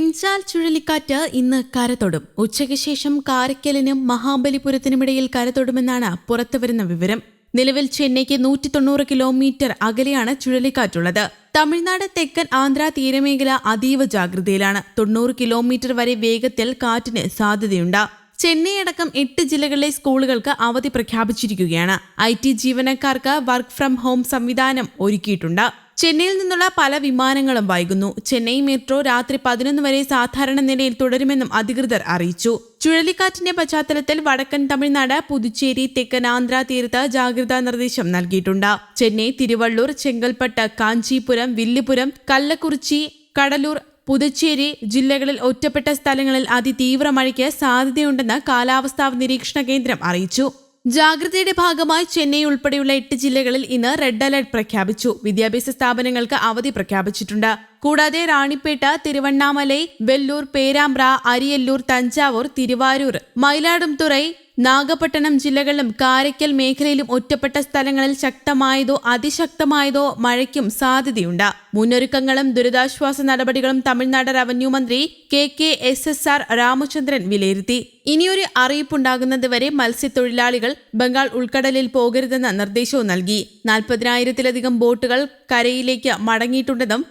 ഫിൻചാൽ ചുഴലിക്കാറ്റ് ഇന്ന് കരതൊടും. ഉച്ചയ്ക്ക് ശേഷം കാരക്കലിനും മഹാബലിപുരത്തിനുമിടയിൽ കരതൊടുമെന്നാണ് പുറത്തുവരുന്ന വിവരം. നിലവിൽ ചെന്നൈക്ക് നൂറ്റി തൊണ്ണൂറ് കിലോമീറ്റർ അകലെയാണ് ചുഴലിക്കാറ്റുള്ളത്. തമിഴ്നാട് തെക്കൻ ആന്ധ്ര തീരമേഖല അതീവ ജാഗ്രതയിലാണ്. തൊണ്ണൂറ് കിലോമീറ്റർ വരെ വേഗത്തിൽ കാറ്റിന് സാധ്യതയുണ്ട്. ചെന്നൈ അടക്കം എട്ട് ജില്ലകളിലെ സ്കൂളുകൾക്ക് അവധി പ്രഖ്യാപിച്ചിരിക്കുകയാണ്. ഐ ടി ജീവനക്കാർക്ക് വർക്ക് ഫ്രം ഹോം സംവിധാനം ഒരുക്കിയിട്ടുണ്ട്. ചെന്നൈയിൽ നിന്നുള്ള പല വിമാനങ്ങളും വൈകുന്നു. ചെന്നൈ മെട്രോ രാത്രി പതിനൊന്ന് വരെ സാധാരണ നിലയിൽ തുടരുമെന്നും അധികൃതർ അറിയിച്ചു. ചുഴലിക്കാറ്റിന്റെ പശ്ചാത്തലത്തിൽ വടക്കൻ തമിഴ്നാട് പുതുച്ചേരി തെക്കൻ ആന്ധ്ര തീരത്ത് ജാഗ്രതാ നിർദ്ദേശം നൽകിയിട്ടുണ്ട്. ചെന്നൈ തിരുവള്ളൂർ ചെങ്കൽപ്പട്ട് കാഞ്ചീപുരം വില്ലുപുരം കള്ളക്കുറിച്ചി കടലൂർ പുതുച്ചേരി ജില്ലകളിൽ ഒറ്റപ്പെട്ട സ്ഥലങ്ങളിൽ അതിതീവ്ര മഴയ്ക്ക് സാധ്യതയുണ്ടെന്ന് കാലാവസ്ഥാ നിരീക്ഷണ കേന്ദ്രം അറിയിച്ചു. ജാഗ്രതയുടെ ഭാഗമായി ചെന്നൈ ഉൾപ്പെടെയുള്ള എട്ട് ജില്ലകളിൽ ഇന്ന് റെഡ് അലർട്ട് പ്രഖ്യാപിച്ചു. വിദ്യാഭ്യാസ സ്ഥാപനങ്ങൾക്ക് അവധി പ്രഖ്യാപിച്ചിട്ടുണ്ട്. കൂടാതെ റാണിപ്പേട്ട തിരുവണ്ണാമലൈ വെല്ലൂർ പേരാമ്പ്ര അരിയല്ലൂർ തഞ്ചാവൂർ തിരുവാരൂർ മയിലാടുംതുറൈ നാഗപട്ടണം ജില്ലകളിലും കാരയ്ക്കൽ മേഖലയിലും ഒറ്റപ്പെട്ട സ്ഥലങ്ങളിൽ ശക്തമായതോ അതിശക്തമായതോ മഴയ്ക്കും സാധ്യതയുണ്ട്. മുന്നൊരുക്കങ്ങളും ദുരിതാശ്വാസ നടപടികളും തമിഴ്നാട് റവന്യൂ മന്ത്രി K K S S R Ramachandran വിലയിരുത്തി. ഇനിയൊരു അറിയിപ്പുണ്ടാകുന്നതുവരെ മത്സ്യത്തൊഴിലാളികൾ ബംഗാൾ ഉൾക്കടലിൽ പോകരുതെന്ന നിർദ്ദേശവും നൽകി. നാൽപ്പതിനായിരത്തിലധികം ബോട്ടുകൾ കരയിലേക്ക് മടങ്ങിയിട്ടുണ്ടെന്നും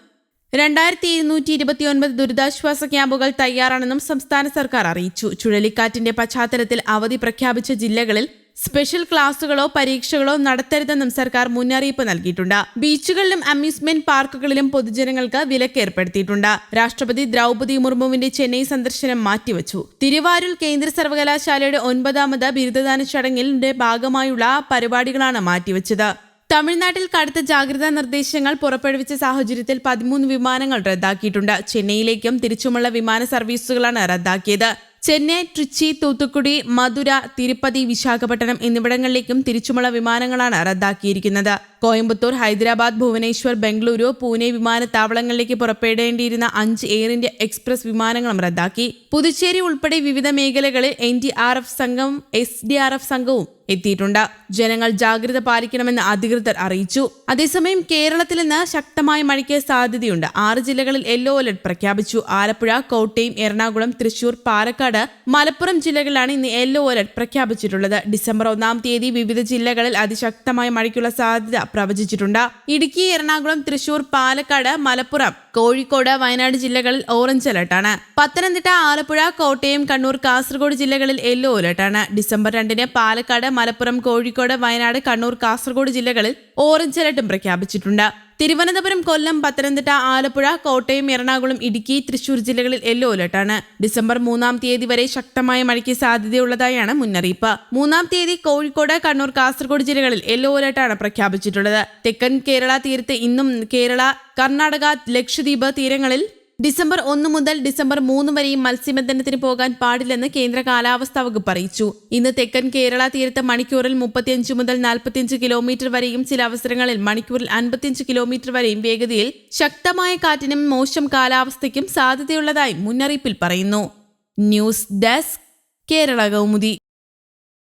രണ്ടായിരത്തി ഇരുന്നൂറ്റി ഇരുപത്തിയൊൻപത് ദുരിതാശ്വാസ ക്യാമ്പുകൾ തയ്യാറാണെന്നും സംസ്ഥാന സർക്കാർ അറിയിച്ചു. ചുഴലിക്കാറ്റിന്റെ പശ്ചാത്തലത്തിൽ അവധി പ്രഖ്യാപിച്ച ജില്ലകളിൽ സ്പെഷ്യൽ ക്ലാസുകളോ പരീക്ഷകളോ നടത്തരുതെന്നും സർക്കാർ മുന്നറിയിപ്പ് നൽകിയിട്ടുണ്ട്. ബീച്ചുകളിലും അമ്യൂസ്മെന്റ് പാർക്കുകളിലും പൊതുജനങ്ങൾക്ക് വിലക്ക് ഏർപ്പെടുത്തിയിട്ടുണ്ട്. രാഷ്ട്രപതി ദ്രൗപതി മുർമുവിന്റെ ചെന്നൈ സന്ദർശനം മാറ്റിവച്ചു. തിരുവാരൂർ കേന്ദ്ര സർവകലാശാലയുടെ ഒൻപതാമത് ബിരുദദാന ചടങ്ങിന്റെ ഭാഗമായുള്ള പരിപാടികളാണ് മാറ്റിവച്ചത്. തമിഴ്നാട്ടിൽ കടുത്ത ജാഗ്രതാ നിർദ്ദേശങ്ങൾ പുറപ്പെടുവിച്ച സാഹചര്യത്തിൽ പതിമൂന്ന് വിമാനങ്ങൾ റദ്ദാക്കിയിട്ടുണ്ട്. ചെന്നൈയിലേക്കും തിരിച്ചുമുള്ള വിമാന സർവീസുകളാണ് റദ്ദാക്കിയത്. ചെന്നൈ ട്രിച്ചി തൂത്തുക്കുടി മധുര തിരുപ്പതി വിശാഖപട്ടണം എന്നിവിടങ്ങളിലേക്കും തിരിച്ചുമുള്ള വിമാനങ്ങളാണ് റദ്ദാക്കിയിരിക്കുന്നത്. കോയമ്പത്തൂർ ഹൈദരാബാദ് ഭുവനേശ്വർ ബംഗളൂരു പൂനെ വിമാനത്താവളങ്ങളിലേക്ക് പുറപ്പെടേണ്ടിയിരുന്ന അഞ്ച് എയർ ഇന്ത്യ എക്സ്പ്രസ് വിമാനങ്ങളും റദ്ദാക്കി. പുതുച്ചേരി ഉൾപ്പെടെ വിവിധ മേഖലകളിൽ എൻ സംഘവും എസ് സംഘവും എത്തിയിട്ടുണ്ട്. ജനങ്ങൾ ജാഗ്രത പാലിക്കണമെന്ന് അധികൃതർ അറിയിച്ചു. അതേസമയം കേരളത്തിൽ നിന്ന് ശക്തമായ മഴയ്ക്ക് സാധ്യതയുണ്ട്. ആറ് ജില്ലകളിൽ യെല്ലോ അലർട്ട് പ്രഖ്യാപിച്ചു. ആലപ്പുഴ കോട്ടയം എറണാകുളം തൃശൂർ പാലക്കാട് മലപ്പുറം ജില്ലകളിലാണ് ഇന്ന് യെല്ലോ അലർട്ട് പ്രഖ്യാപിച്ചിട്ടുള്ളത്. ഡിസംബർ ഒന്നാം തീയതി വിവിധ ജില്ലകളിൽ അതിശക്തമായ മഴയ്ക്കുള്ള സാധ്യത പ്രവചിച്ചിട്ടുണ്ട്. ഇടുക്കി എറണാകുളം തൃശൂർ പാലക്കാട് മലപ്പുറം കോഴിക്കോട് വയനാട് ജില്ലകളിൽ ഓറഞ്ച് അലർട്ടാണ് പത്തനംതിട്ട ആലപ്പുഴ കോട്ടയം കണ്ണൂർ കാസർഗോഡ് ജില്ലകളിൽ യെല്ലോ അലർട്ടാണ് ഡിസംബർ രണ്ടിന് പാലക്കാട് മലപ്പുറം കോഴിക്കോട് വയനാട് കണ്ണൂർ കാസർഗോഡ് ജില്ലകളിൽ ഓറഞ്ച് അലർട്ടും പ്രഖ്യാപിച്ചിട്ടുണ്ട്. തിരുവനന്തപുരം കൊല്ലം പത്തനംതിട്ട ആലപ്പുഴ കോട്ടയം എറണാകുളം ഇടുക്കി തൃശൂർ ജില്ലകളിൽ യെല്ലോ അലർട്ടാണ്. ഡിസംബർ മൂന്നാം തീയതി വരെ ശക്തമായ മഴയ്ക്ക് സാധ്യതയുള്ളതായാണ് മുന്നറിയിപ്പ്. മൂന്നാം തീയതി കോഴിക്കോട് കണ്ണൂർ കാസർഗോഡ് ജില്ലകളിൽ യെല്ലോ അലർട്ടാണ് പ്രഖ്യാപിച്ചിട്ടുള്ളത്. തെക്കൻ കേരള തീരത്ത് ഇന്നും കേരള കർണാടക ലക്ഷദ്വീപ് തീരങ്ങളിൽ ഡിസംബർ ഒന്ന് മുതൽ ഡിസംബർ മൂന്ന് വരെയും മത്സ്യബന്ധനത്തിന് പോകാൻ പാടില്ലെന്ന് കേന്ദ്ര കാലാവസ്ഥാ വകുപ്പ് അറിയിച്ചു. ഇന്ന് തെക്കൻ കേരള തീരത്ത് മണിക്കൂറിൽ മുപ്പത്തിയഞ്ച് മുതൽ നാൽപ്പത്തിയഞ്ച് കിലോമീറ്റർ വരെയും ചില അവസരങ്ങളിൽ മണിക്കൂറിൽ അൻപത്തിയഞ്ച് കിലോമീറ്റർ വരെയും വേഗതയിൽ ശക്തമായ കാറ്റിനും മോശം കാലാവസ്ഥയ്ക്കും സാധ്യതയുള്ളതായി മുന്നറിയിപ്പിൽ പറയുന്നു. News desk Kerala Kaumudi.